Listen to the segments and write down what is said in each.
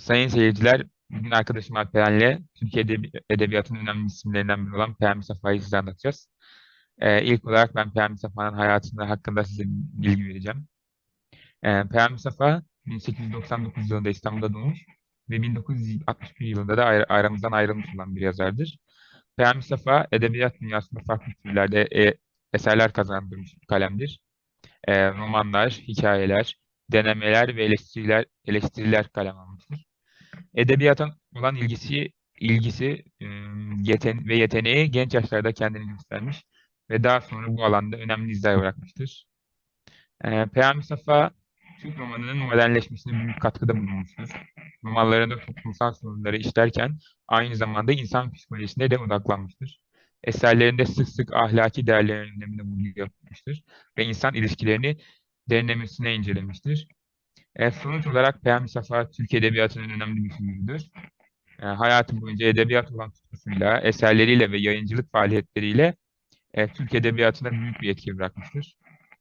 Sayın seyirciler, bugün arkadaşım Alperen'le Türkiye Edebi- Edebiyatı'nın önemli isimlerinden biri olan Peyami Safa'yı size anlatacağız. Ee, ilk olarak ben Peyami Safa'nın hayatında hakkında size bilgi vereceğim. Ee, Peyami Safa 1899 yılında İstanbul'da doğmuş ve 1961 yılında da ayrı- aramızdan ayrılmış olan bir yazardır. Peyami Safa, edebiyat dünyasında farklı türlerde e, eserler kazandırmış bir kalemdir. Ee, romanlar, hikayeler, denemeler ve eleştiriler, eleştiriler kalem almıştır. Edebiyata olan ilgisi ilgisi yeten ve yeteneği genç yaşlarda kendini göstermiş ve daha sonra bu alanda önemli izler bırakmıştır. Ee, Peyami Safa, Türk romanının modernleşmesine büyük katkıda bulunmuştur. Romanlarında toplumsal sorunları işlerken aynı zamanda insan psikolojisine de odaklanmıştır. Eserlerinde sık sık ahlaki değerlerin önemine vurgu yapmıştır ve insan ilişkilerini derinlemesine incelemiştir. E, sonuç olarak Peyami Safa Türk Edebiyatı'nın önemli bir figürüdür. E, hayatı boyunca edebiyat olan tutkusuyla, eserleriyle ve yayıncılık faaliyetleriyle e, Türk Edebiyatı'na büyük bir etki bırakmıştır.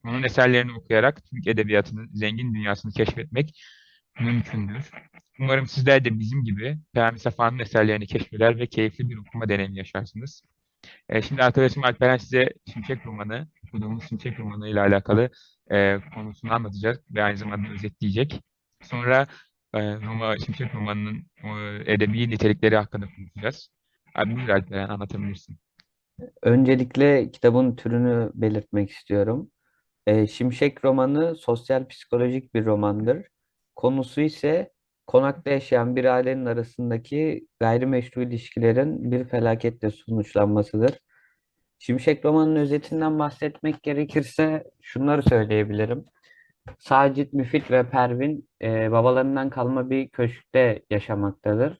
Onun eserlerini okuyarak Türk Edebiyatı'nın zengin dünyasını keşfetmek mümkündür. Umarım sizler de bizim gibi Peyami Safa'nın eserlerini keşfeder ve keyifli bir okuma deneyimi yaşarsınız. E, şimdi arkadaşım Alperen size Şimşek romanı, okuduğumuz Şimşek romanı ile alakalı e, konusunu anlatacak ve aynı zamanda özetleyecek. Sonra e, Roma, Şimşek romanının e, edebi nitelikleri hakkında konuşacağız. Abi buyur Alperen anlatabilirsin. Öncelikle kitabın türünü belirtmek istiyorum. Ee, Şimşek romanı sosyal psikolojik bir romandır. Konusu ise konakta yaşayan bir ailenin arasındaki gayrimeşru ilişkilerin bir felaketle sonuçlanmasıdır. Şimşek romanının özetinden bahsetmek gerekirse şunları söyleyebilirim. Sacit, Müfit ve Pervin e, babalarından kalma bir köşkte yaşamaktadır.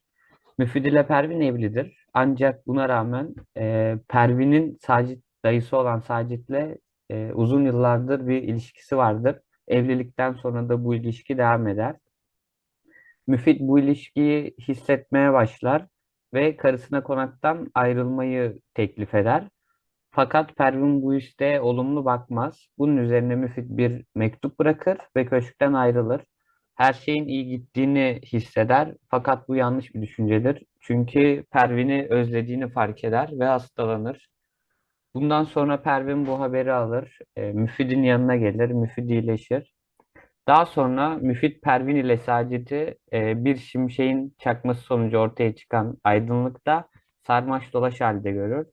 Müfit ile Pervin evlidir. Ancak buna rağmen e, Pervin'in Sacit dayısı olan Sacit'le e, uzun yıllardır bir ilişkisi vardır. Evlilikten sonra da bu ilişki devam eder. Müfit bu ilişkiyi hissetmeye başlar ve karısına konaktan ayrılmayı teklif eder. Fakat Pervin bu işte olumlu bakmaz. Bunun üzerine Müfit bir mektup bırakır ve köşkten ayrılır. Her şeyin iyi gittiğini hisseder fakat bu yanlış bir düşüncedir. Çünkü Pervin'i özlediğini fark eder ve hastalanır. Bundan sonra Pervin bu haberi alır. E, Müfid'in yanına gelir. Müfid iyileşir. Daha sonra Müfit Pervin ile Sacit'i e, bir şimşeğin çakması sonucu ortaya çıkan aydınlıkta sarmaş dolaş halde görür.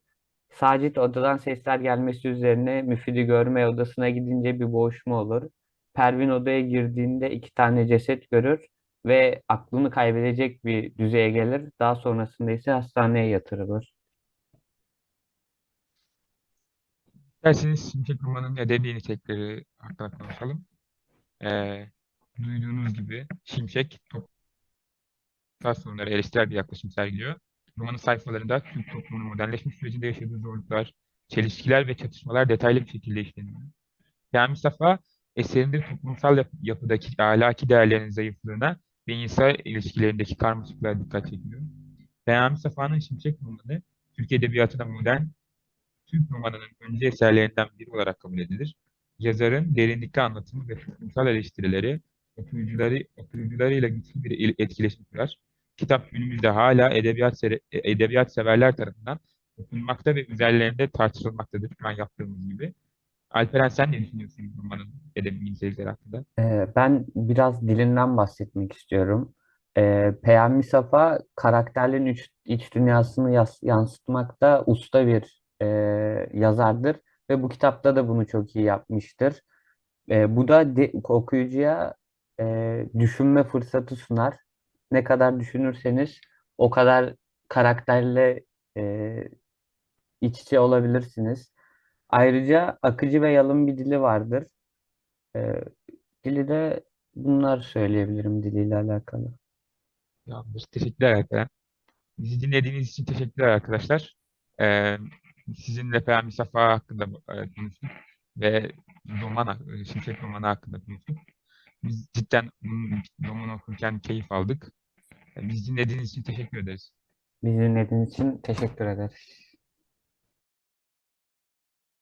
Sacit odadan sesler gelmesi üzerine Müfid'i görmeye odasına gidince bir boğuşma olur. Pervin odaya girdiğinde iki tane ceset görür ve aklını kaybedecek bir düzeye gelir. Daha sonrasında ise hastaneye yatırılır. İsterseniz Şimşek romanının edebi nitelikleri hakkında konuşalım. E, duyduğunuz gibi Şimşek toplumsal sorunlara eleştirel bir yaklaşım sergiliyor. Romanın sayfalarında Türk toplumunun modernleşmiş sürecinde yaşadığı zorluklar, çelişkiler ve çatışmalar detaylı bir şekilde işleniyor. Yani Mustafa eserinde toplumsal yap- yapıdaki ahlaki değerlerin zayıflığına ve insan ilişkilerindeki karmaşıklığa dikkat çekiyor. Peyami Mustafa'nın Şimşek romanı Türk Edebiyatı'nda modern Türk romanının öncü eserlerinden biri olarak kabul edilir. Yazarın derinlikli anlatımı ve toplumsal eleştirileri okuyucuları, okuyucularıyla güçlü bir il- etkileşim kurar. Kitap günümüzde hala edebiyat, sere- edebiyat severler tarafından okunmakta ve üzerlerinde tartışılmaktadır şu an yaptığımız gibi. Alperen sen ne düşünüyorsun bu romanın edebi nitelikleri hakkında? Ee, ben biraz dilinden bahsetmek istiyorum. Ee, Peyami Safa karakterlerin iç, iç dünyasını yas- yansıtmakta usta bir e, yazardır ve bu kitapta da bunu çok iyi yapmıştır. Ee, bu da de- okuyucuya e, düşünme fırsatı sunar. Ne kadar düşünürseniz o kadar karakterle e, iç içe olabilirsiniz. Ayrıca akıcı ve yalın bir dili vardır. Ee, dili de bunlar söyleyebilirim diliyle alakalı. Tamamdır. Teşekkürler Alperen. Bizi dinlediğiniz için teşekkürler arkadaşlar. Ee, sizinle Peyami Safa hakkında e, konuştuk ve roman, hak- e, Şimşek romanı hakkında konuştuk. Biz cidden bu romanı okurken keyif aldık. Biz dinlediğiniz için teşekkür ederiz. Bizi dinlediğiniz için teşekkür ederiz.